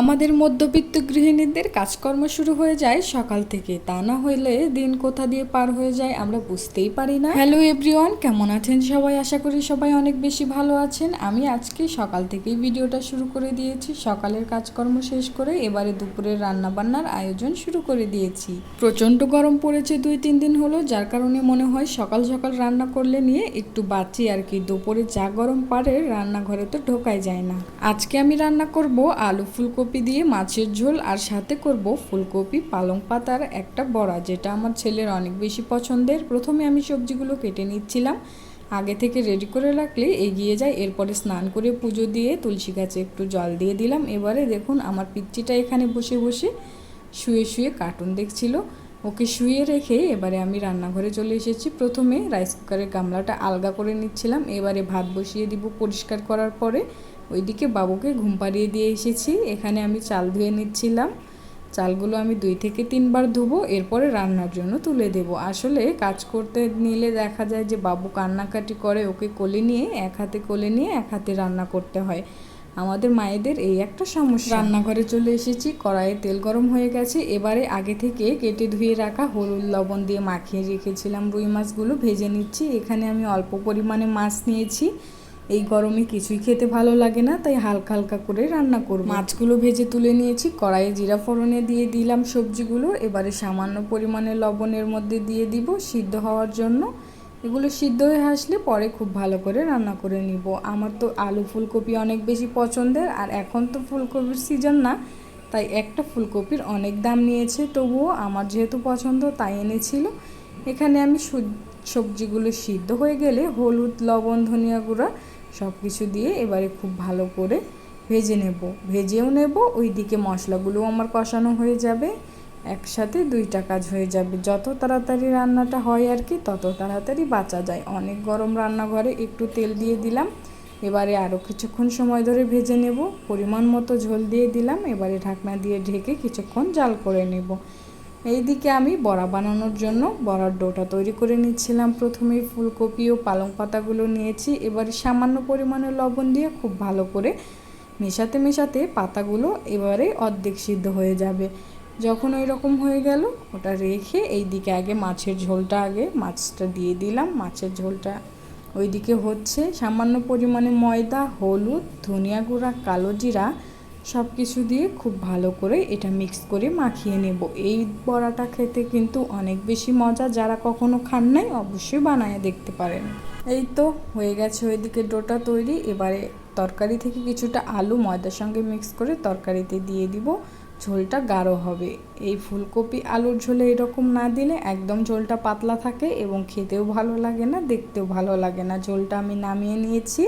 আমাদের মধ্যবিত্ত গৃহিণীদের কাজকর্ম শুরু হয়ে যায় সকাল থেকে। তা না হইলে দিন কোথা দিয়ে পার হয়ে যায় আমরা বুঝতেই পারি না। হ্যালো এভরিওয়ান কেমন আছেন সবাই? আশা করি সবাই অনেক বেশি ভালো আছেন। আমি আজকে সকাল থেকেই ভিডিওটা শুরু করে দিয়েছি। সকালের কাজকর্ম শেষ করে এবারে দুপুরের রান্না বান্নার আয়োজন শুরু করে দিয়েছি। প্রচণ্ড গরম পড়েছে দুই তিন দিন হলো, যার কারণে মনে হয় সকাল সকাল রান্না করলে নিয়ে একটু বাঁচি আর কি। দুপুরে যা গরম পারে রান্নাঘরে তো ঢোকাই যায় না। আজকে আমি রান্না করব আলু ফুলকপি দিয়ে মাছের ঝোল আর সাথে করব ফুলকপি পালং পাতার একটা বড়া, যেটা আমার ছেলের অনেক বেশি পছন্দের। প্রথমে আমি সবজিগুলো কেটে নিচ্ছিলাম। আগে থেকে রেডি করে রাখলে এগিয়ে যায় এরপরে স্নান করে পুজো দিয়ে তুলসী গাছে একটু জল দিয়ে দিলাম। এবারে দেখুন আমার পিচ্চিটা এখানে বসে বসে শুয়ে শুয়ে কার্টুন দেখছিল। ওকে শুয়ে রেখে এবারে আমি রান্নাঘরে চলে এসেছি। প্রথমে রাইস কুকারের গামলাটা আলগা করে নিচ্ছিলাম। এবারে ভাত বসিয়ে দিব পরিষ্কার করার পরে। ওইদিকে বাবুকে ঘুম পাড়িয়ে দিয়ে এসেছি। এখানে আমি চাল ধুয়ে নিচ্ছিলাম। চালগুলো আমি দুই থেকে তিনবার ধুবো, এরপরে রান্নার জন্য তুলে দেব। আসলে কাজ করতে নিলে দেখা যায় যে বাবু কান্নাকাটি করে, ওকে কোলে নিয়ে, এক হাতে কোলে নিয়ে, এক হাতে রান্না করতে হয়। আমাদের মায়েদের এই একটা সমস্যা। রান্নাঘরে চলে এসেছি, কড়াইয়ে তেল গরম হয়ে গেছে। এবারে আগে থেকে কেটে ধুয়ে রাখা হলুদ লবণ দিয়ে মাখিয়ে রেখেছিলাম রুই মাছগুলো, ভেজে নিচ্ছি। এখানে আমি অল্প পরিমাণে মাছ নিয়েছি। এই গরমে কিছুই খেতে ভালো লাগে না, তাই হালকা হালকা করে রান্না করব। মাছগুলো ভেজে তুলে নিয়েছি, কড়াইয়ে জিরা ফোড়নে দিয়ে দিলাম সবজিগুলো, এবারে সামান্য পরিমাণে লবণের মধ্যে দিয়ে দিব সিদ্ধ হওয়ার জন্য। এগুলো সিদ্ধ হয়ে আসলে পরে খুব ভালো করে রান্না করে নিব। আমার তো আলু ফুলকপি অনেক বেশি পছন্দের, আর এখন তো ফুলকপির সিজন না, তাই একটা ফুলকপির অনেক দাম নিয়েছে, তবুও আমার যেহেতু পছন্দ তাই এনেছিল। এখানে আমি সবজিগুলো সিদ্ধ হয়ে গেলে হলুদ, লবণ, ধনিয়া গুঁড়া সব কিছু দিয়ে এবারে খুব ভালো করে ভেজে নেব। ভেজেও নেব, ওইদিকে মশলাগুলোও আমার কষানো হয়ে যাবে। একসাথে দুইটা কাজ হয়ে যাবে। যত তাড়াতাড়ি রান্নাটা হয় আর কি, তত তাড়াতাড়ি বাঁচা যায়। অনেক গরম রান্নাঘরে একটু তেল দিয়ে দিলাম। এবারে আরও কিছুক্ষণ সময় ধরে ভেজে নেব। পরিমাণ মতো ঝোল দিয়ে দিলাম। এবারে ঢাকনা দিয়ে ঢেকে কিছুক্ষণ জাল করে নেব। এইদিকে আমি বড়া বানানোর জন্য বড়ার ডোটা তৈরি করে নিচ্ছিলাম। প্রথমেই ফুলকপি ও পালং পাতাগুলো নিয়েছি। এবারে সামান্য পরিমাণে লবণ দিয়ে খুব ভালো করে মেশাতে মেশাতে পাতাগুলো এবারে অর্ধেক সিদ্ধ হয়ে যাবে। যখন ওই রকম হয়ে গেল, ওটা রেখে এই দিকে আগে মাছের ঝোলটা আগে মাছটা দিয়ে দিলাম। মাছের ঝোলটা ওইদিকে হচ্ছে। সামান্য পরিমাণে ময়দা, হলুদ, ধনিয়া গুঁড়া, কালো জিরা সব কিছু দিয়ে খুব ভালো করে এটা মিক্স করে মাখিয়ে নেব। এই বড়াটা খেতে কিন্তু অনেক বেশি মজা, যারা কখনো খান নাই অবশ্যই বানায় দেখতে পারেন। এই তো হয়ে গেছে ওইদিকে ডোটা তৈরি, এবারে তরকারি থেকে কিছুটা আলু ময়দার সঙ্গে মিক্স করে তরকারিতে দিয়ে দিব। ঝোলটা গাঢ় হবে। এই ফুলকপি আলুর ঝোলে এরকম না দিলে একদম ঝোলটা পাতলা থাকে এবং খেতেও ভালো লাগে না, দেখতেও ভালো লাগে না। ঝোলটা আমি নামিয়ে নিয়েছি।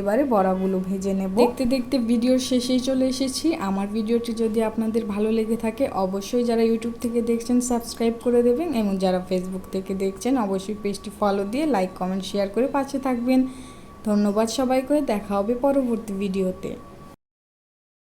এবারে বড়াগুলো ভেজে নেব। দেখতে দেখতে ভিডিওর শেষেই চলে এসেছি। আমার ভিডিওটি যদি আপনাদের ভালো লেগে থাকে, অবশ্যই যারা ইউটিউব থেকে দেখছেন সাবস্ক্রাইব করে দেবেন এবং যারা ফেসবুক থেকে দেখছেন, অবশ্যই পেজটি ফলো দিয়ে লাইক কমেন্ট শেয়ার করে পাশে থাকবেন। ধন্যবাদ সবাইকে। দেখা হবে পরবর্তী ভিডিওতে।